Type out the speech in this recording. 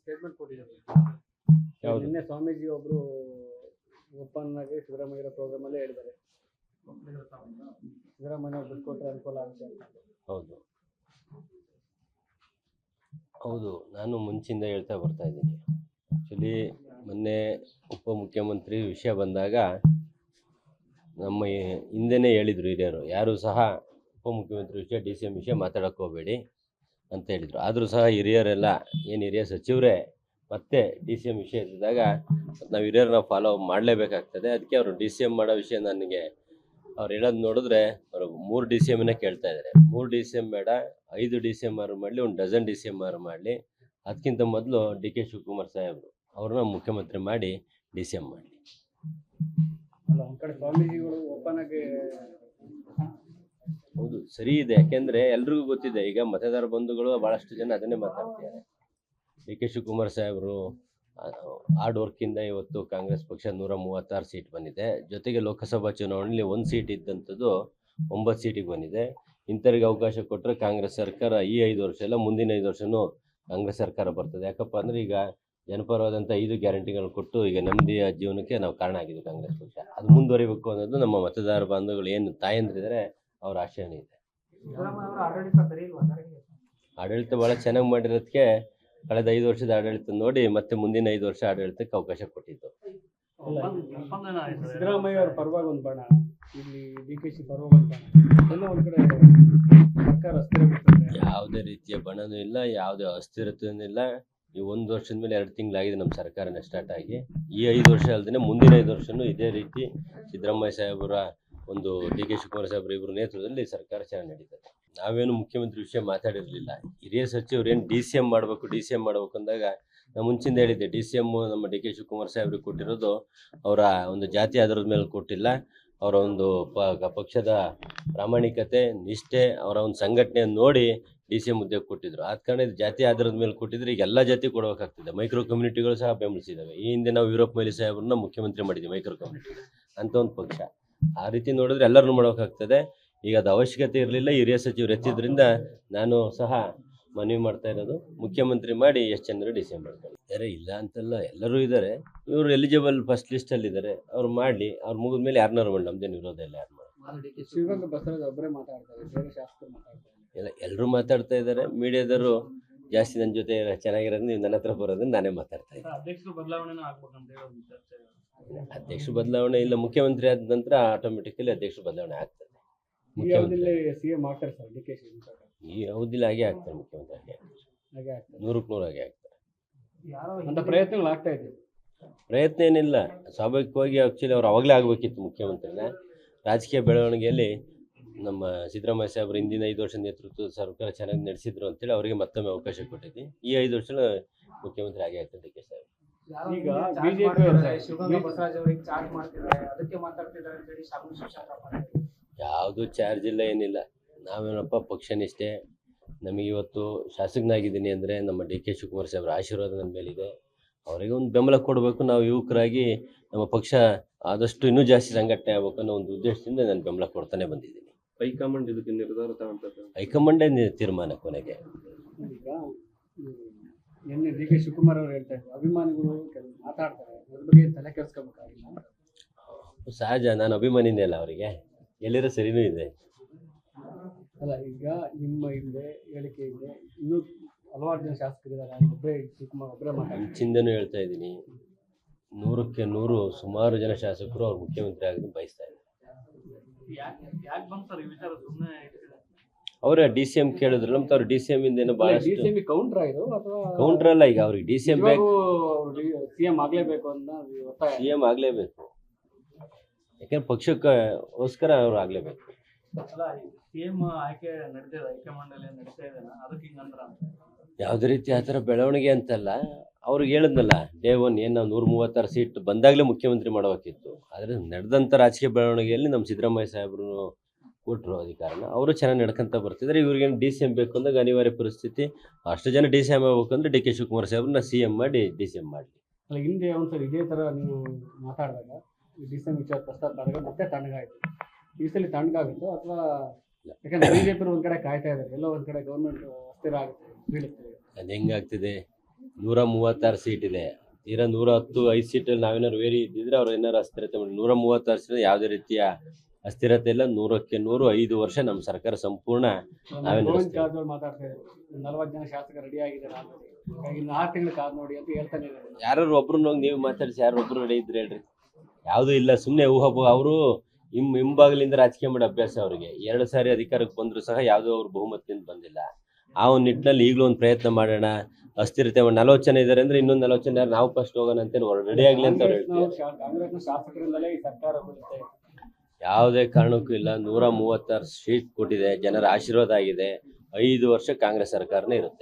Statement ಕೊಟ್ಟಿದ್ದಾರೆ. ಯಾವುದು? ನಿನ್ನೆ ಸ್ವಾಮೀಜಿ ಒಬ್ರು ಓಪನ್ ಆಗಿ ಸಿದ್ದರಾಮಯ್ಯ ಪ್ರೋಗ್ರಾಮ್ ಅಲ್ಲೇ ಹೇಳಿದ್ದಾರೆ. ಸಿದ್ದರಾಮಯ್ಯ ದುಡ್ಡು ಕೊಟ್ಟರೆ ಅನುಕೂಲ ಆಗುತ್ತೆ ಅಂತ. ಹೌದು. ಹೌದು ನಾನು ಮುಂಚಿಂದ ಹೇಳ್ತಾ ಬರ್ತಾ ಇದ್ದೀನಿ. ಆ್ಯಕ್ಚುಲಿ ಮೊನ್ನೆ ಉಪಮುಖ್ಯಮಂತ್ರಿ ವಿಷಯ ಬಂದಾಗ ನಮ್ಮ ಈ- ಹಿಂದೆನೇ ಹೇಳಿದರು ಹಿರಿಯರು ಯಾರೂ ಸಹ ಉಪಮುಖ್ಯಮಂತ್ರಿ ವಿಷಯ ಡಿ ಸಿ ಎಂ ವಿಷಯ ಮಾತಾಡೋಕ್ಕೆ ಹೋಗಬೇಡಿ. ಅಂತ ಹೇಳಿದರು. ಆದರೂ ಸಹ ಹಿರಿಯರೆಲ್ಲ, ಏನು ಹಿರಿಯ ಸಚಿವರೇ, ಮತ್ತೆ ಡಿ ಸಿ ಎಂ ವಿಷಯ ಇದ್ದಾಗ ನಾವು ಹಿರಿಯರನ್ನ ಫಾಲೋ ಮಾಡಲೇಬೇಕಾಗ್ತದೆ. ಅದಕ್ಕೆ ಅವರು ಡಿ ಸಿ ಎಂ ಮಾಡೋ ವಿಷಯ ನನಗೆ ಅವ್ರು ಹೇಳೋದು ನೋಡಿದ್ರೆ ಅವರು ಮೂರು ಡಿ ಸಿ ಎಮ್ನೇ ಕೇಳ್ತಾ ಇದ್ದಾರೆ ಮೂರು ಡಿ ಸಿ ಎಂ ಬೇಡ, ಐದು ಡಿ ಸಿ ಎಂ ಆರು ಮಾಡಲಿ, ಒಂದು ಡಜನ್ ಡಿ ಸಿ ಎಂ ಆರು ಮಾಡಲಿ. ಅದಕ್ಕಿಂತ ಮೊದಲು ಡಿ ಕೆ ಶಿವಕುಮಾರ್ ಸಾಹೇಬರು ಅವ್ರನ್ನ ಮುಖ್ಯಮಂತ್ರಿ ಮಾಡಿ ಡಿ ಸಿ ಎಂ ಮಾಡಲಿ ಅಲ್ಲ ಒಂದ್ ಕಡೆ ಸ್ವಾಮೀಜಿಗಳು ಓಪನ್ ಆಗಿ ಹೌದು ಸರಿ ಇದೆ. ಯಾಕೆಂದ್ರೆ ಎಲ್ರಿಗೂ ಗೊತ್ತಿದೆ, ಈಗ ಮತದಾರ ಬಂಧುಗಳು ಬಹಳಷ್ಟು ಜನ ಅದನ್ನೇ ಮಾತಾಡ್ತಿದ್ದಾರೆ. ಡಿ ಕೆ ಶಿವಕುಮಾರ್ ಸಾಹೇಬರು ಹಾರ್ಡ್ ವರ್ಕಿಂದ ಇವತ್ತು ಕಾಂಗ್ರೆಸ್ ಪಕ್ಷ ನೂರ ಮೂವತ್ತಾರು ಸೀಟ್ ಬಂದಿದೆ. ಜೊತೆಗೆ ಲೋಕಸಭಾ ಚುನಾವಣೆಯಲ್ಲಿ ಒಂದು ಸೀಟ್ ಇದ್ದಂಥದ್ದು ಒಂಬತ್ತು ಸೀಟಿಗೆ ಬಂದಿದೆ. ಇಂಥವ್ರಿಗೆ ಅವಕಾಶ ಕೊಟ್ಟರೆ ಕಾಂಗ್ರೆಸ್ ಸರ್ಕಾರ ಈ ಐದು ವರ್ಷ ಎಲ್ಲ ಮುಂದಿನ ಐದು ವರ್ಷನೂ ಕಾಂಗ್ರೆಸ್ ಸರ್ಕಾರ ಬರ್ತದೆ. ಯಾಕಪ್ಪ ಅಂದರೆ ಈಗ ಜನಪರವಾದಂಥ ಐದು ಗ್ಯಾರಂಟಿಗಳು ಕೊಟ್ಟು ಈಗ ನೆಮ್ಮದಿಯ ಜೀವನಕ್ಕೆ ನಾವು ಕಾರಣ ಆಗಿದೆ ಕಾಂಗ್ರೆಸ್ ಪಕ್ಷ. ಅದು ಮುಂದುವರಿಬೇಕು ಅನ್ನೋದು ನಮ್ಮ ಮತದಾರ ಬಾಂಧವಗಳು ಏನು ತಾಯಂದ್ರಿದ್ದಾರೆ, ಅವ್ರ ಆಶಯನೇ ಇದೆ. ಆಡಳಿತ ಬಹಳ ಚೆನ್ನಾಗಿ ಮಾಡಿರೋದಕ್ಕೆ ಕಳೆದ ಐದು ವರ್ಷದ ಆಡಳಿತ ನೋಡಿ ಮತ್ತೆ ಮುಂದಿನ ಐದು ವರ್ಷ ಆಡಳಿತಕ್ಕೆ ಅವಕಾಶ ಕೊಟ್ಟಿದ್ದು. ಸಿದ್ದರಾಮಯ್ಯ ಅವರ ಪರವಾಗಿ ಒಂದು ಬಣ ಇಲ್ಲಿ ಡಿ ಕೆ ಶಿ ಪರವಾಗಿ ಒಂದು ಬಣ ಎಲ್ಲ ಒಂದ್ ಕಡೆ ಸರ್ಕಾರ ಅಸ್ಥಿರ ಯಾವುದೇ ರೀತಿಯ ಬಣನೂ ಇಲ್ಲ ಯಾವುದೇ ಅಸ್ಥಿರತೆಯೂ ಇಲ್ಲ. ಈ ಒಂದು ವರ್ಷದ ಮೇಲೆ ಎರಡು ತಿಂಗಳಾಗಿದೆ ನಮ್ಮ ಸರ್ಕಾರನೇ ಸ್ಟಾರ್ಟ್ ಆಗಿ. ಈ ಐದು ವರ್ಷ ಅಲ್ಲದೆ ಮುಂದಿನ ಐದು ವರ್ಷನೂ ಇದೇ ರೀತಿ ಸಿದ್ದರಾಮಯ್ಯ ಸಾಹೇಬರ ಒಂದು ಡಿ ಕೆ ಶಿವಕುಮಾರ್ ಸಾಹೇಬ್ರ ಇಬ್ಬರ ನೇತೃತ್ವದಲ್ಲಿ ಸರ್ಕಾರ ಚಾಲನೆ ನಡೀತದೆ. ನಾವೇನು ಮುಖ್ಯಮಂತ್ರಿ ವಿಷಯ ಮಾತಾಡಿರಲಿಲ್ಲ. ಹಿರಿಯ ಸಚಿವರು ಏನು ಡಿ ಸಿ ಎಂ ಮಾಡಬೇಕು, ಡಿ ಸಿ ಎಂ ಮಾಡಬೇಕು ಅಂದಾಗ ನಾನು ಮುಂಚಿಂದ ಹೇಳಿದ್ದೆ, ಡಿ ಸಿ ಎಂ ನಮ್ಮ ಡಿ ಕೆ ಶಿವಕುಮಾರ್ ಸಾಹೇಬ್ರಿಗೆ ಕೊಟ್ಟಿರೋದು ಅವರ ಒಂದು ಜಾತಿ ಆಧಾರದ ಮೇಲೆ ಕೊಟ್ಟಿಲ್ಲ. ಅವರ ಒಂದು ಪಕ್ಷದ ಪ್ರಾಮಾಣಿಕತೆ, ನಿಷ್ಠೆ, ಅವರ ಒಂದು ಸಂಘಟನೆಯನ್ನು ನೋಡಿ ಡಿ ಸಿ ಎಂ ಹುದ್ದೆ ಕೊಟ್ಟಿದ್ರು. ಆದ ಕಾರಣ ಇದು ಜಾತಿ ಆಧಾರದ ಮೇಲೆ ಕೊಟ್ಟಿದ್ರೆ ಈಗ ಎಲ್ಲ ಜಾತಿ ಕೊಡಬೇಕಾಗ್ತದೆ. ಮೈಕ್ರೋ ಕಮ್ಯುನಿಟಿಗಳು ಸಹ ಬೆಂಬಲಿಸಿದ್ದಾವೆ ಈ ಹಿಂದೆ ನಾವು ಯುರೋಪ್ ಮೈಲಿ ಸಾಹೇಬ್ರನ್ನ ಮುಖ್ಯಮಂತ್ರಿ ಮಾಡಿದ್ವಿ ಮೈಕ್ರೋ ಕಮ್ಯುನಿಟಿ. ಅಂತ ಒಂದು ಪಕ್ಷ. ಆ ರೀತಿ ನೋಡಿದ್ರೆ ಎಲ್ಲರೂ ಮಾಡೋಕ್ಕಾಗ್ತದೆ ಈಗ ಅದು ಅವಶ್ಯಕತೆ ಇರಲಿಲ್ಲ ಹಿರಿಯ ಸಚಿವರು ಎತ್ತಿದ್ರಿಂದ ನಾನು ಸಹ ಮನವಿ ಮಾಡ್ತಾ ಇರೋದು. ಮುಖ್ಯಮಂತ್ರಿ ಮಾಡಿ ಎಷ್ಟು ಚಂದ್ರ ಡಿ ಮಾಡ್ತಾರೆ ಇಲ್ಲ ಅಂತಲ್ಲ ಎಲ್ಲರೂ ಇದ್ದಾರೆ. ಇವರು ಎಲಿಜಿಬಲ್ ಫಸ್ಟ್ ಲಿಸ್ಟಲ್ಲಿ ಇದ್ದಾರೆ. ಅವ್ರು ಮಾಡಲಿ. ಅವ್ರು ಮುಗಿದ ಮೇಲೆ ಯಾರನ್ನಾರು ಮಾಡಿ ನಮ್ದೇನು ವಿರೋಧ ಇಲ್ಲ ಯಾರು ಇಲ್ಲ ಎಲ್ಲರೂ ಮಾತಾಡ್ತಾ ಇದ್ದಾರೆ. ಮೀಡಿಯಾದವರು ಜಾಸ್ತಿ ನನ್ನ ಜೊತೆ ಚೆನ್ನಾಗಿರೋದು ನೀವು ನನ್ನ ಹತ್ರ ಬರೋದನ್ನ ನಾನೇ ಮಾತಾಡ್ತಾ ಇದ್ದೀನಿ. ಅಧ್ಯಕ್ಷ ಬದಲಾವಣೆ ಇಲ್ಲ ಮುಖ್ಯಮಂತ್ರಿ ಆದ ನಂತರ ಆಟೋಮೆಟಿಕಲಿ ಅಧ್ಯಕ್ಷ ಬದಲಾವಣೆ ಆಗ್ತದೆ. ಈ ಮುಖ್ಯಮಂತ್ರಿ. ಅವಧಿಲಿ ಹಾಗೆ ಆಗ್ತಾರೆ ಮುಖ್ಯಮಂತ್ರಿ ಹಾಗೆ ಆಗ್ತಾರೆ. ನೂರಕ್ಕೆ ನೂರು ಹಾಗೆ ಆಗ್ತಾರೆ. ಅಂತ ಪ್ರಯತ್ನಗಳು ಆಗ್ತಾ ಇದೆ ಪ್ರಯತ್ನ ಏನಿಲ್ಲ ಸ್ವಾಭಾವಿಕವಾಗಿ ಆ್ಯಕ್ಚುಲಿ ಅವ್ರು ಅವಾಗಲೇ ಆಗಬೇಕಿತ್ತು ಮುಖ್ಯಮಂತ್ರಿನ. ರಾಜಕೀಯ ಬೆಳವಣಿಗೆಯಲ್ಲಿ ನಮ್ಮ ಸಿದ್ದರಾಮಯ್ಯ ಸಾಹೇಬ್ರು ಹಿಂದಿನ ಐದು ವರ್ಷ ನೇತೃತ್ವದ ಸರ್ಕಾರ ಚೆನ್ನಾಗಿ ನಡೆಸಿದ್ರು ಅಂತೇಳಿ ಅವರಿಗೆ ಮತ್ತೊಮ್ಮೆ ಅವಕಾಶ ಕೊಟ್ಟಿದ್ವಿ. ಈ ಐದು ವರ್ಷ ಮುಖ್ಯಮಂತ್ರಿ ಆಗಿ ಆಗ್ತದೆ ಡಿ ಕೆ ಸಾಹೇಬ್ ಈಗ ಬಿಜೆಪಿ ಶಿವಗಂಗ ಬಸವರಾಜ್ ಅವರಿಗೆ ಚಾರ್ಜ್ ಮಾಡ್ತಿದ್ದಾರೆ. ಅದಕ್ಕೆ ಮಾತಾಡ್ತಿದ್ದಾರೆ ಅಂತ ಹೇಳಿ ಶಾಮಿ ಶಿವಶಂಕರಪ್ಪ ಯಾವುದು ಚಾರ್ಜ್ ಇಲ್ಲ ಏನಿಲ್ಲ. ನಾವೇನಪ್ಪ ಪಕ್ಷನಿಷ್ಠೆ ನಮಗೆ ಇವತ್ತು ಶಾಸಕನಾಗಿದ್ದೀನಿ ಅಂದರೆ ನಮ್ಮ ಡಿ ಕೆ ಶಿವಕುಮಾರ್ ಸಾಹೇಬ್ರ ಆಶೀರ್ವಾದ ನನ್ನ ಮೇಲಿದೆ. ಅವರಿಗೆ ಒಂದು ಬೆಂಬಲ ಕೊಡಬೇಕು. ನಾವು ಯುವಕರಾಗಿ ನಮ್ಮ ಪಕ್ಷ ಆದಷ್ಟು ಇನ್ನೂ ಜಾಸ್ತಿ ಸಂಘಟನೆ ಆಗಬೇಕು ಅನ್ನೋ ಒಂದು ಉದ್ದೇಶದಿಂದ ನಾನು ಬೆಂಬಲ ಕೊಡ್ತಾನೆ ಬಂದಿದ್ದೀನಿ. ಹೈಕಮಾಂಡ್ ಇದಕ್ಕೆ ನಿರ್ಧಾರ ತಗೊಂಡ ಹೈಕಮಾಂಡೇ ತೀರ್ಮಾನ ಕೊನೆಗೆ. ನಿನ್ನೆ ಡಿ ಕೆ ಶಿವಕುಮಾರ್ ಅವರು ಹೇಳ್ತಾ ಇದ್ರು. ಅಭಿಮಾನಿಗಳು ಮಾತಾಡ್ತಾರೆ. ಅದ್ರ ಬಗ್ಗೆ ತಲೆ ಕೆಡಿಸ್ಕೋಬೇಕಾಗಿಲ್ಲ ಸಹಜ. ನಾನು ಅಭಿಮಾನಿನೇ ಅಲ್ಲ ಅವರಿಗೆ. ಎಲ್ಲಿರೋ ಸರಿನೂ ಇದೆ. ಅಲ್ಲ ಈಗ ನಿಮ್ಮ ಹಿಂದೆ ಹೇಳಿಕೆ ಇದೆ. ಇನ್ನೂ ಹಲವಾರು ಜನ ಶಾಸಕರಿದ್ದಾರೆ ಒಬ್ಬರೇ ಶಿವಕುಮಾರ್ ಒಬ್ಬರೇ ಮಾತಾಡ್ತಾರೆ. ಮುಂಚಿಂದನೂ ಹೇಳ್ತಾ ಇದ್ದೀನಿ. ನೂರಕ್ಕೆ ನೂರು ಸುಮಾರು ಜನ ಶಾಸಕರು ಅವ್ರು ಮುಖ್ಯಮಂತ್ರಿ ಆಗಲು ಬಯಸ್ತಾ ಇದ್ದಾರೆ. ಯಾಕೆ ಯಾಕೆ ಬಂತು ಸರ್ ಈ ವಿಚಾರ ಸುಮ್ಮನೆ ಅವರ ಡಿ ಸಿ ಎಂ ಕೇಳಿದ್ರು ಮತ್ತೆ ಅವ್ರು ಡಿ ಸಿ ಎಂ ಇಂದೇನು ಡಿ ಬಹಳಷ್ಟು ಸಿ ಎಂ ಕೌಂಟರ್ ಇದು? ಅಥವಾ ಕೌಂಟರ್ ಅಲ್ಲ ಈಗ ಅವ್ರಿಗೆ ಡಿ ಸಿ ಎಂ ಬೇಕು. ಸಿಎಂ ಆಗ್ಲೇಬೇಕು ಅಂತ ಸಿ ಎಂ ಆಗಲೇಬೇಕು. ಯಾಕಂದ್ರೆ ಪಕ್ಷಕ್ಕೋಸ್ಕರ ಅವ್ರು ಆಗಲೇಬೇಕು. ಅಲ್ಲ ಸಿಎಂ ಆಯ್ಕೆ ನಡೀತಾ ಇದೆ ಅದಕ್ಕೆ ಹಿಂಗಂದ್ರ ಯಾವುದೇ ರೀತಿ ಆತರ ಥರ ಬೆಳವಣಿಗೆ ಅಂತಲ್ಲ ಅವ್ರಿಗೆ ಹೇಳಿದ್ನಲ್ಲ ಡೇ ಒನ್ ಏನ್ ನಾವು ನೂರ ಮೂವತ್ತಾರು ಸೀಟ್ ಬಂದಾಗಲೇ ಮುಖ್ಯಮಂತ್ರಿ ಮಾಡಬೇಕಿತ್ತು ಆದ್ರೆ ನಡೆದಂತ ರಾಜಕೀಯ ಬೆಳವಣಿಗೆಯಲ್ಲಿ ನಮ್ಮ ಸಿದ್ದರಾಮಯ್ಯ ಸಾಹೇಬರು ಕೊಟ್ಟರು ಅಧಿಕಾರನ. ಅವರು ಚೆನ್ನಾಗಿ ನಡ್ಕೊಂತ ಬರ್ತಿದ್ದಾರೆ ಇವ್ರಿಗೇನು ಡಿ ಸಿ ಎಂ ಬೇಕು ಅಂದಾಗ ಅನಿವಾರ್ಯ ಪರಿಸ್ಥಿತಿ. ಅಷ್ಟು ಜನ ಡಿ ಸಿ ಎಂ ಆಗ್ಬೇಕಂದ್ರೆ ಡಿ ಕೆ ಶಿವಕುಮಾರ್ ಸಾಹೇಬ್ರನ್ನ ಸಿ ಎಂ ಮಾಡಿ ಡಿ ಸಿ ಎಂ ಮಾಡಲಿ. ಅಲ್ಲ ಹಿಂದೆ ಒಂದ್ಸರಿ ಇದೇ ಥರ ನೀವು ಮಾತಾಡಿದಾಗ ಡಿ ಸಿ ಎಂ ವಿಚಾರ ಪ್ರಸ್ತಾಪ ಮಾಡಿದಾಗ ಮತ್ತೆ ತಣ್ಣಗಾಯಿತು. ಈ ಸಲ ತಣ್ಣಗಾಗುತ್ತೋ ಅಥವಾ ಯಾಕಂದ್ರೆ ಬಿಜೆಪಿ ಒಂದು ಕಡೆ ಕಾಯ್ತಾ ಇದ್ದಾರೆ. ಎಲ್ಲೋ ಒಂದು ಕಡೆ ಗೌರ್ಮೆಂಟ್ ಅಸ್ಥಿರ ಆಗುತ್ತೆ ಬೀಳುತ್ತೆ. ಅದು ಹೆಂಗಾಗ್ತಿದೆ? ನೂರ ಮೂವತ್ತಾರು ಸೀಟ್ ಇದೆ. ತೀರಾ ನೂರ ಹತ್ತು ಐದು ಸೀಟಲ್ಲಿ ನಾವೇನಾದ್ರು ವೇರಿ ಇದ್ದಿದ್ರೆ ಅವ್ರು ಏನಾರು ಅಸ್ಥಿರತೆ ಮಾಡಿ ನೂರ ಮೂವತ್ತಾರು ಸೀಟ್ ಯಾವುದೇ ರೀತಿಯ ಅಸ್ಥಿರತೆ ಇಲ್ಲ ನೂರಕ್ಕೆ ನೂರು ಐದು ವರ್ಷ ನಮ್ಮ ಸರ್ಕಾರ ಸಂಪೂರ್ಣ ನಾವೇ ಯಾರು ಒಬ್ರನ್ನ ಹೋಗಿ ನೀವು ಮಾತಾಡಿಸಿ ಯಾರು ಒಬ್ರು ರೆಡಿ ಇದ್ರೆ ಹೇಳ್ರಿ. ಯಾವುದೂ ಇಲ್ಲ ಸುಮ್ಮನೆ ಊಹಬ ಅವರು ಹಿಂ ಹಿಂಬಾಗಲಿಂದ ರಾಜಕೀಯ ಮಾಡೋ ಅಭ್ಯಾಸ ಅವರಿಗೆ. ಎರಡು ಸಾರಿ ಅಧಿಕಾರಕ್ಕೆ ಬಂದ್ರು ಸಹ ಯಾವುದೋ ಅವ್ರು ಬಹುಮತದಿಂದ ಬಂದಿಲ್ಲ. ಆ ಒಂದು ನಿಟ್ಟಿನಲ್ಲಿ ಈಗಲೂ ಒಂದು ಪ್ರಯತ್ನ ಮಾಡೋಣ ಅಸ್ಥಿರತೆ ಮಾಡಿ ನಲವತ್ತು ಜನ ಇದ್ದಾರೆ ಅಂದ್ರೆ ಇನ್ನೊಂದು ನಲವತ್ತು ಜನ ಯಾರು ನಾವು ಫಸ್ಟ್ ಹೋಗೋಣ ಅಂತ ರೆಡಿ ಆಗ್ಲಿ ಅಂತ ಹೇಳ್ತೀವಿ ಯಾವುದೇ ಕಾರಣಕ್ಕೂ ಇಲ್ಲ. ನೂರ ಮೂವತ್ತಾರು ಸೀಟ್ ಕೊಟ್ಟಿದೆ. ಜನರ ಆಶೀರ್ವಾದ ಆಗಿದೆ. ಐದು ವರ್ಷ ಕಾಂಗ್ರೆಸ್ ಸರ್ಕಾರನೇ ಇರುತ್ತೆ.